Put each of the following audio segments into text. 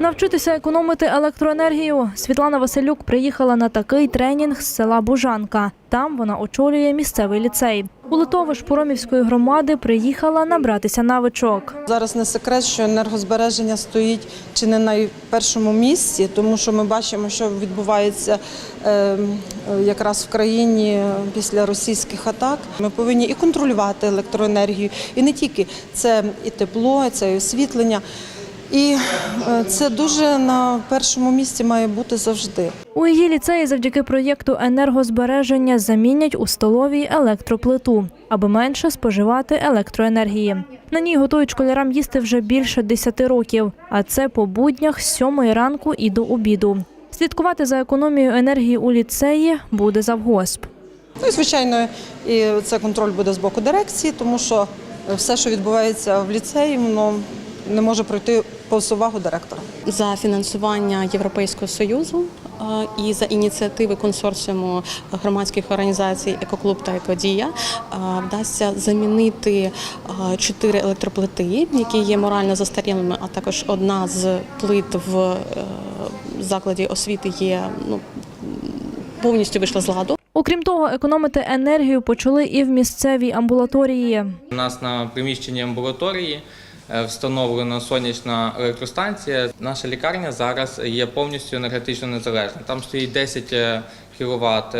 Навчитися економити електроенергію. Світлана Василюк приїхала на такий тренінг з села Бужанка. Там вона очолює місцевий ліцей. У Литовиш Поромівської громади приїхала набратися навичок. Зараз не секрет, що енергозбереження стоїть чи не на першому місці, тому що ми бачимо, що відбувається е, е, якраз в країні після російських атак. Ми повинні і контролювати електроенергію, і не тільки це і тепло, це і освітлення. І е, це дуже на першому місці має бути завжди. У її ліцеї завдяки проєкту енергозбереження замінять у столовій електроплиту, аби менше споживати електроенергії. На ній готують школярам їсти вже більше 10 років, а це по буднях з 7 ранку і до обіду. Слідкувати за економією енергії у ліцеї буде завгосп. Ну і звичайно, і це контроль буде з боку дирекції, тому що все, що відбувається в ліцеї, воно не може пройти повз увагу директора. за фінансування Європейського союзу е, і за ініціативи консорціуму громадських організацій Екоклуб та Екодія е, вдасться замінити е, чотири електроплити, які є морально застарілими, а також одна з плит в закладі освіти є ну повністю вийшла з ладу. Окрім того, економити енергію почали і в місцевій амбулаторії. У нас на приміщенні амбулаторії встановлена сонячна електростанція. Наша лікарня зараз є повністю енергетично незалежна. Там стоїть 10 кВт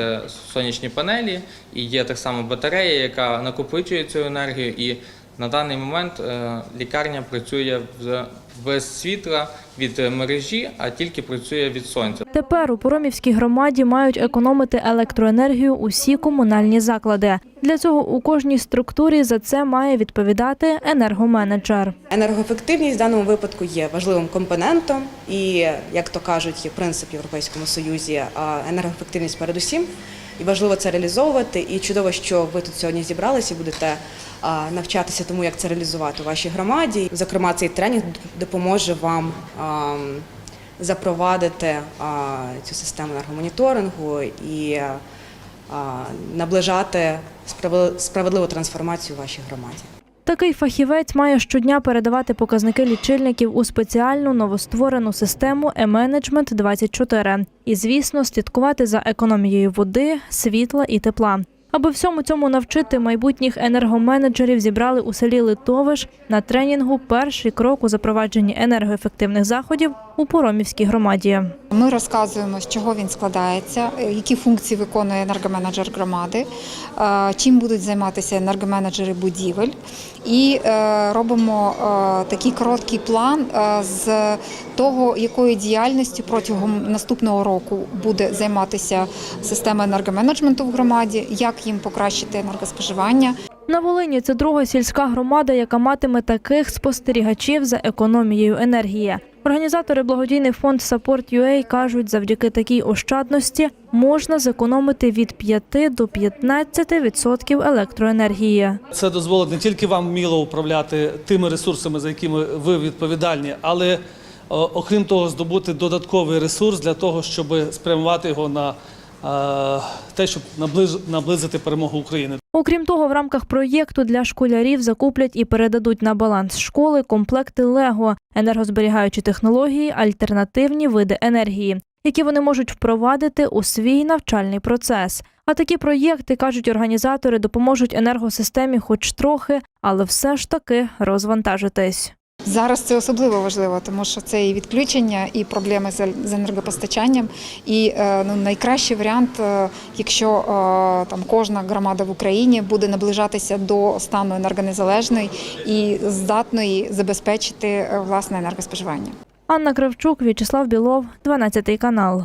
сонячні панелі і є так само батарея, яка накопичує цю енергію. І на даний момент е, лікарня працює в- без світла від мережі, а тільки працює від сонця. Тепер у Поромівській громаді мають економити електроенергію усі комунальні заклади. Для цього у кожній структурі за це має відповідати енергоменеджер. Енергоефективність в даному випадку є важливим компонентом, і як то кажуть, є принцип в Європейському Союзі а, енергоефективність передусім. І важливо це реалізовувати. І чудово, що ви тут сьогодні зібралися і будете навчатися тому, як це реалізувати у вашій громаді. Зокрема, цей тренінг допоможе вам запровадити цю систему енергомоніторингу і наближати справедливу трансформацію у вашій громаді. Такий фахівець має щодня передавати показники лічильників у спеціальну новостворену систему e-Management 24 і, звісно, слідкувати за економією води, світла і тепла. Аби всьому цьому навчити майбутніх енергоменеджерів зібрали у селі Литовиш на тренінгу перший крок у запровадженні енергоефективних заходів у Поромівській громаді. Ми розказуємо, з чого він складається, е, які функції виконує енергоменеджер громади, е, чим будуть займатися енергоменеджери будівель, і е, робимо такий короткий план з того, якою діяльністю протягом наступного року буде займатися система енергоменеджменту в громаді, як їм покращити енергоспоживання. На Волині це друга сільська громада, яка матиме таких спостерігачів за економією енергії. Організатори благодійний фонд Support.UA кажуть, завдяки такій ощадності можна зекономити від 5 до 15 відсотків електроенергії. Це дозволить не тільки вам вміло управляти тими ресурсами, за якими ви відповідальні, але окрім того, здобути додатковий ресурс для того, щоб спрямувати його на е, те, щоб наблизити перемогу України. Окрім того, в рамках проєкту для школярів закуплять і передадуть на баланс школи комплекти Лего, енергозберігаючі технології, альтернативні види енергії, які вони можуть впровадити у свій навчальний процес. А такі проєкти, кажуть організатори, допоможуть енергосистемі хоч трохи, але все ж таки розвантажитись. Зараз це особливо важливо, тому що це і відключення, і проблеми з енергопостачанням. І е, ну, найкращий варіант, е, якщо е, там кожна громада в Україні буде наближатися до стану енергонезалежної і здатної забезпечити власне енергоспоживання. Анна Кравчук, В'ячеслав Білов, 12 канал.